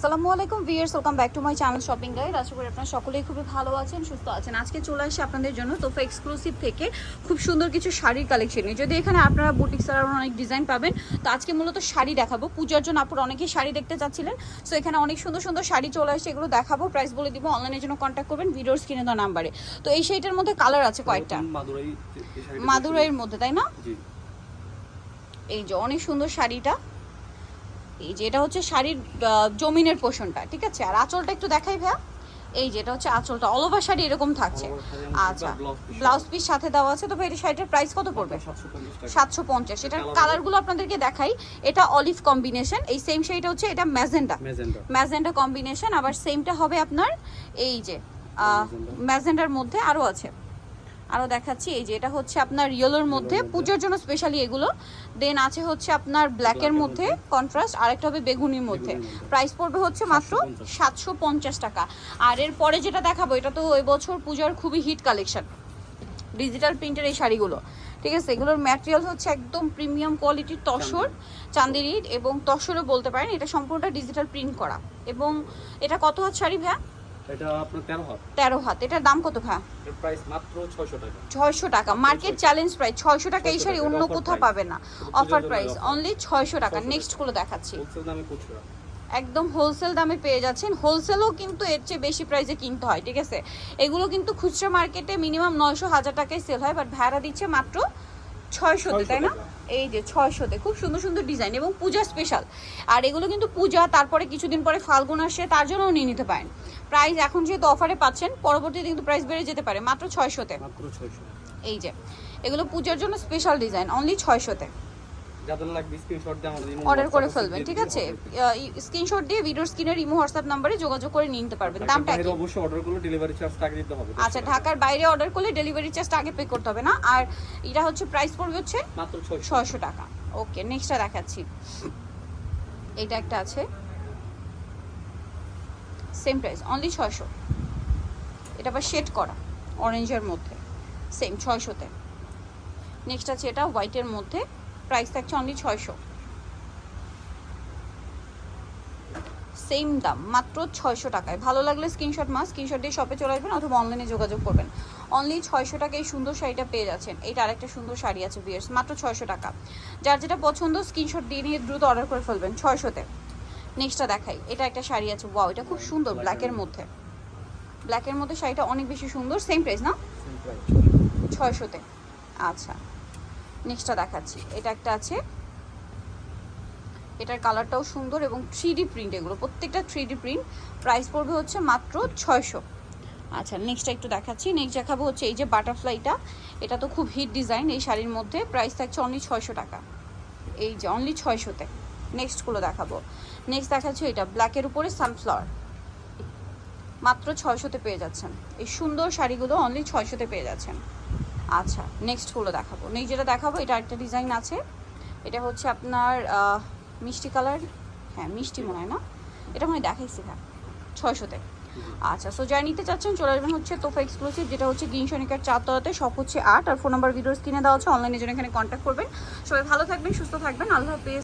আসসালামু আলাইকুম viewers welcome back to my channel shopping guide. আশা করি আপনারা সকলেই খুবই ভালো আছেন সুস্থ আছেন। আজকে চলে আসি আপনাদের জন্য তোফা এক্সক্লুসিভ থেকে খুব সুন্দর কিছু শাড়ির কালেকশন নিয়ে। যদি এখানে আপনারা বুটিক সারার অনেক ডিজাইন পাবেন তো আজকে মূলত শাড়ি দেখাবো। পূজার জন্য আপনারা অনেকেই শাড়ি দেখতে চাচ্ছিলেন সো এখানে অনেক সুন্দর সুন্দর শাড়ি চলে আসছে এগুলো দেখাবো। প্রাইস বলে দিব অনলাইনের জন্য কন্ট্যাক্ট করবেন ভিডিওর স্ক্রিনে দেওয়া নাম্বারে তো এই শাড়িটার মধ্যে কালার আছে কয়েকটা। মাদুরাইয়ের মধ্যে তাই না? এই যে অনেক সুন্দর শাড়িটা। এই যে এটা হচ্ছে শাড়ির জমিনের পোষণটা ঠিক আছে? আর আঁচলটা একটু দেখাই ভাইয়া। এই যেটা হচ্ছে আঁচলটা অল ওভার শাড়ি এরকম থাকছে। আচ্ছা ব্লাউজ পিস সাথে দেওয়া আছে তো ভাই এটা শাড়িটার প্রাইস কত পড়বে? 750 সাতশো পঞ্চাশ। এটার কালারগুলো আপনাদেরকে দেখাই। এটা অলিভ কম্বিনেশন এই সেম শাড়িটা হচ্ছে এটা ম্যাজেন্ডা ম্যাজেন্ডা কম্বিনেশন আবার সেমটা হবে আপনার এই যে ম্যাজেন্ডার মধ্যে আরও আছে। আরও দেখাচ্ছি। এই যে এটা হচ্ছে আপনার ইয়েলোর মধ্যে। পুজোর জন্য স্পেশালি এগুলো। দেন আছে হচ্ছে আপনার ব্ল্যাকের মধ্যে। কন্ট্রাস্ট আরেকটা হবে বেগুনির মধ্যে। প্রাইস পড়বে হচ্ছে মাত্র সাতশো পঞ্চাশ। টাকা। আর এর পরে যেটা দেখাবো এটা তো এবছর পূজার খুবই হিট কালেকশন ডিজিটাল প্রিন্টের এই শাড়িগুলো। ঠিক আছে? এগুলোর ম্যাটেরিয়াল হচ্ছে একদম প্রিমিয়াম কোয়ালিটির তসর চান্দেরি এবং তসরও বলতে পারেন এটা সম্পূর্ণটা ডিজিটাল প্রিন্ট করা। এবং এটা কত হাত শাড়ি ভাইয়া? এটা আপনার 13 হাত। এটার দাম কত ভাইয়া এর প্রাইস মাত্র 600 টাকা। মার্কেট চ্যালেঞ্জ প্রাইস ছয়শো টাকা এই 600 শাড়ি অন্য কোথাও পাবে না। অফার প্রাইস অনলি ছয়শো টাকা। 600 টাকা। নেক্সটগুলো দেখাচ্ছি। হোলসেল দামে খুচরা একদম হোলসেল দামে পেয়ে যাচ্ছেন। হোলসেলও কিন্তু এর চেয়ে বেশি প্রাইসে কিনতে হয় ঠিক আছে? এগুলো কিন্তু খুচরা মার্কেটে মিনিমাম নয়শো হাজার টাকায় সেল হয় বাট ভাড়া দিচ্ছে মাত্র ছয়শোতে তাই না? এই যে ছয়শোতে খুব সুন্দর সুন্দর ডিজাইন এবং পূজা স্পেশাল আর এগুলো কিন্তু পূজা তারপরে কিছুদিন পরে ফাল্গুন আসে তার জন্যও নিয়ে নিতে পারেন। প্রাইস এখন যেহেতু অফারে পাচ্ছেন পরবর্তীতে কিন্তু প্রাইস বেড়ে যেতে পারে মাত্র ছয়শোতে। এই যে এগুলো পূজার জন্য স্পেশাল ডিজাইন অনলি ছয়শোতে। যাদের লাগবে স্ক্রিনশট দিয়ে আমাদের অর্ডার করে ফেলবেন ঠিক আছে? স্ক্রিনশট দিয়ে ভিডিওর স্ক্রিনের ইমো হোয়াটসঅ্যাপ নাম্বারে যোগাযোগ করে নিতে পারবেন। দামটা বাইরে কি অবশ্যই অর্ডার করলে ডেলিভারি চার্জ টাকা দিতে হবে আচ্ছা ঢাকার বাইরে অর্ডার করলে ডেলিভারি চার্জটা আগে পে করতে হবে না। আর এটা হচ্ছে প্রাইস পড়বে হচ্ছে মাত্র 600 ছয়শো টাকা। ওকে নেক্সটটা দেখাচ্ছি। এইটা একটা আছে। সেম প্রাইস অনলি ছয়শো। এটা আবার শেড করা অরেঞ্জের মধ্যে। সেম ছয়শোতে। নেক্সট আছে এটা হোয়াইটের মধ্যে। প্রাইস থাকছে অনলি ছয়শো। সেম দাম মাত্র ছয়শো টাকায়। ভালো লাগলে স্ক্রিনশট মাস স্ক্রিনশট দিয়ে শপে চলে আসবেন অথবা অনলাইনে যোগাযোগ করবেন। অনলি ছয়শো টাকায় এই সুন্দর শাড়িটা পেয়ে যাচ্ছেন। এইটা আরেকটা সুন্দর শাড়ি আছে বিয়ার্স মাত্র ছয়শো টাকা। যার যেটা পছন্দ স্ক্রিনশট দিয়ে নিয়ে দ্রুত অর্ডার করে ফেলবেন ছয়শোতে। নেক্সটটা দেখাই। এটা একটা শাড়ি আছে ওয়াও এটা খুব সুন্দর ব্ল্যাকের মধ্যে। ব্ল্যাকের মধ্যে শাড়িটা অনেক বেশি সুন্দর সেম প্রাইস না? ছয়শোতে। আচ্ছা। নেক্সটটা দেখাচ্ছি। এটা একটা আছে। এটার কালারটাও সুন্দর এবং থ্রি প্রিন্ট এগুলো। প্রত্যেকটা থ্রি প্রিন্ট প্রাইস পড়বে হচ্ছে মাত্র ছয়শো। আচ্ছা নেক্সটটা একটু দেখাচ্ছি। নেক্সট দেখাবো হচ্ছে এই যে বাটারফ্লাইটা এটা তো খুব হিট ডিজাইন এই শাড়ির মধ্যে। প্রাইস থাকছে অনলি ছয়শো টাকা। এই যে অনলি ছয়শোতে। নেক্সটগুলো দেখাবো। নেক্সট দেখাচ্ছি এটা ব্ল্যাকের উপরে সানফ্লাওয়ার মাত্র ছয়শোতে পেয়ে যাচ্ছেন। এই সুন্দর শাড়িগুলো অনলি ছয়শোতে পেয়ে যাচ্ছেন। আচ্ছা নেক্সট হলো দেখাবো। নেই যেটা দেখাবো এটা একটা ডিজাইন আছে। এটা হচ্ছে আপনার মিষ্টি কালার হ্যাঁ মিষ্টি মনে হয় না? এটা মনে হয় দেখাইছি হ্যাঁ ছয়শোতে আচ্ছা সো যাই নিতে চাচ্ছেন চলে আসবেন হচ্ছে তোফা এক্সক্লুসিভ যেটা হচ্ছে গ্রিন সনিকার চারতলাতে সব হচ্ছে আট আর ফোন নাম্বার ভিডিওস কিনে দেওয়া হচ্ছে অনলাইনে জন্য এখানে কন্ট্যাক্ট করবেন। সবাই ভালো থাকবেন সুস্থ থাকবেন আল্লাহ হাফিজ।